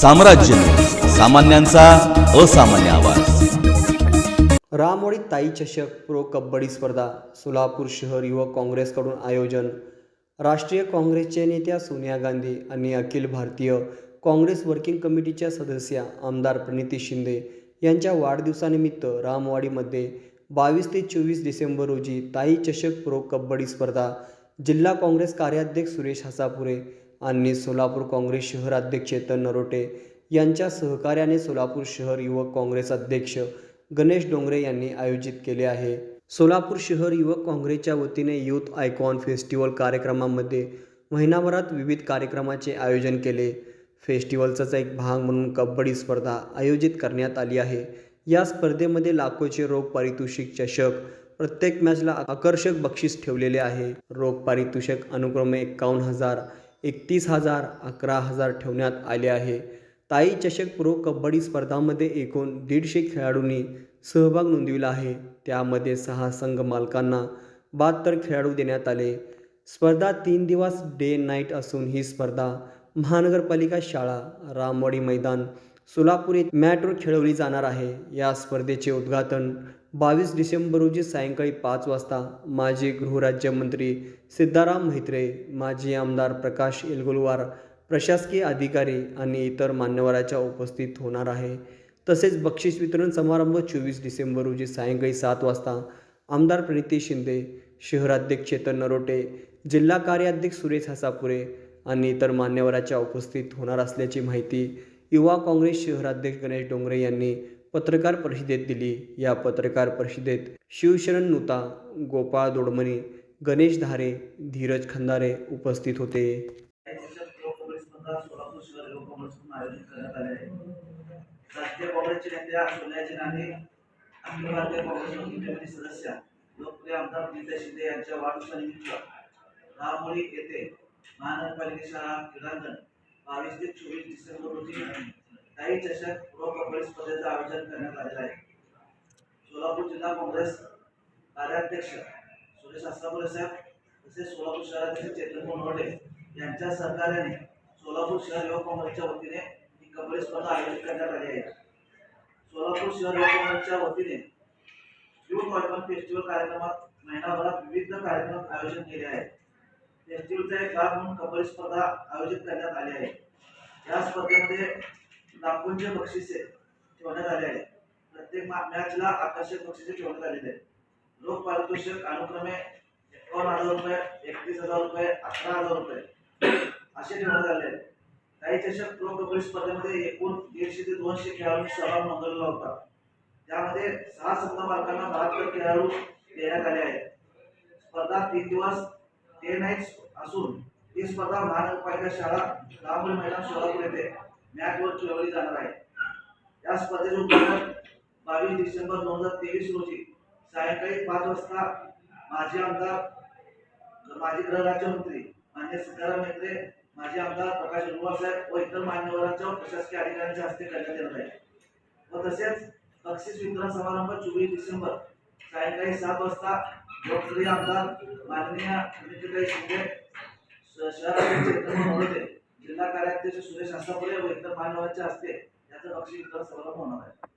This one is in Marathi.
साम्राज्य. सामान्यांचा असामान्य आवाज. रामवाडी ताई चषक प्रो कबड्डी स्पर्धा सोलापूर शहर युवक काँग्रेसकडून आयोजन. राष्ट्रीय काँग्रेसच्या नेत्या सोनिया गांधी आणि अखिल भारतीय काँग्रेस वर्किंग कमिटीच्या सदस्या आमदार प्रणिती शिंदे यांच्या वाढदिवसानिमित्त रामवाडीमध्ये बावीस ते चोवीस डिसेंबर रोजी ताई चषक प्रो कबड्डी स्पर्धा जिल्हा काँग्रेस कार्याध्यक्ष सुरेश हसापुरे आणि सोलापूर काँग्रेस शहराध्यक्ष चेतन नरोटे यांच्या सहकार्याने सोलापूर शहर युवक काँग्रेस अध्यक्ष गणेश डोंगरे यांनी आयोजित केले आहे. सोलापूर शहर युवक काँग्रेसच्या वतीने यूथ आयकॉन फेस्टिवल कार्यक्रमामध्ये महिनाभरात विविध कार्यक्रमाचे आयोजन केले. फेस्टिवलचाच एक भाग म्हणून कबड्डी स्पर्धा आयोजित करण्यात आली आहे. या स्पर्धेमध्ये लाखोचे रोख पारितोषिक चषक प्रत्येक मॅचला आकर्षक बक्षीस ठेवलेले आहे. रोख पारितोषिक अनुक्रमे एकावन्न हजार एकतीस हजार अकरा हजार ठेवण्यात आले आहे. ताई चषक प्रो कबड्डी स्पर्धामध्ये एकूण दीडशे खेळाडूंनी सहभाग नोंदविला आहे. त्यामध्ये सहा संघ मालकांना बहात्तर खेळाडू देण्यात आले. स्पर्धा तीन दिवस डे नाईट असून ही स्पर्धा महानगरपालिका शाळा रामवाडी मैदान सोलापूर येथे मॅटवर खेळवली जाणार आहे. या स्पर्धेचे उद्घाटन बावीस डिसेंबर रोजी सायंकाळी पाच वाजता माजी गृहराज्यमंत्री सिद्धाराम म्हेत्रे माजी आमदार प्रकाश एलगुलवार प्रशासकीय अधिकारी आणि इतर मान्यवरांच्या उपस्थित होणार आहे. तसेच बक्षीस वितरण समारंभ चोवीस डिसेंबर रोजी सायंकाळी सात वाजता आमदार प्रणिती शिंदे शहराध्यक्ष चेतन नरोटे जिल्हा कार्याध्यक्ष सुरेश हसापुरे आणि इतर मान्यवरांच्या उपस्थित होणार असल्याची माहिती युवा काँग्रेस शहराध्यक्ष गणेश डोंगरे यांनी पत्रकार परिषदेत दिली. या पत्रकार परिषदेत शिवशरण नुता गोपाळ दोडमणी गणेश धारे धीरज खंदारे उपस्थित होते. राष्ट्रीय काँग्रेसचे अखिल भारतीय काँग्रेस कमिटी सदस्या लोकप्रिय आमदार शिंदे यांच्या वाढदिवसानिमित्त रामोळी येथे क्रीडांगण बावीस ते चोवीस डिसेंबर रोजी काही चषक काँग्रेस स्पर्धेचं आयोजन करण्यात आलेलं आहे. सोलापूर जिल्हा काँग्रेस कार्याध्यक्ष सुरेश आसापुरे साहेब तसेच सोलापूर शहराध्यक्ष चेतन मोनवडे यांच्या सहकार्याने सोलापूर शहर युवक काँग्रेसच्या वतीने ही कबड्डी स्पर्धा आयोजित करण्यात आली आहे. सोलापूर शहर युवक काँग्रेसच्या वतीने युथ ऑर्गन फेस्टिवल कार्यक्रमात महिनाभरात विविध कार्यक्रम आयोजन केले आहेत. फेस्टिवलचा एक भाग म्हणून कबड्डी स्पर्धा आयोजित करण्यात आली आहे. या स्पर्धेमध्ये लाखोंचे बक्षिसे ठेवण्यात आले आहे प्रत्येक मॅचला आकर्षक बक्षिसे ठेवण्यात आलेले आहेत. रोख पारितोषिक अनुक्रमे एकावन्न हजार रुपये एकतीस हजार रुपये अकरा हजार रुपये असे ठेवण्यात आले आहेत. काही चषक प्रो कबड्डी स्पर्धेमध्ये एकूण दीडशे ते दोनशे खेळाडूंनी सहभाग नोंदवलेला होता. त्यामध्ये सहा संघ मालकांना बहात्तर खेळाडू देण्यात आले आहेत. स्पर्धा तीन दिवस डे नाईट असून ही स्पर्धा महानगरपालिका शाळा रामपुरी मैदान सोलापूर येथे मॅचवर खेळवली जाणार आहे. या स्पर्धेचे उद्घाटन बावीस डिसेंबर दोन हजार तेवीस रोजी सायंकाळी पाच वाजता माजी आमदार माजी गृहराज्यमंत्री मान्य सीताराम मेत्रे माजी आमदार प्रकाश रुवा साहेब व इतर मान्यवरांच्या प्रशासकीय अधिकाऱ्यांच्या हस्ते करण्यात येणार आहे. व तसेच बक्षीस वितरण समारंभ चोवीस डिसेंबर सायंकाळी सात वाजता लोकप्रिय आमदार माननीय प्रणितीताई शिंदे शहराध्यक्ष जिल्हा कार्याध्यक्ष सुरेश आसापुरे व इतर मान्यवरांच्या हस्ते त्याचं लक्ष इतर समारंभ होणार आहे.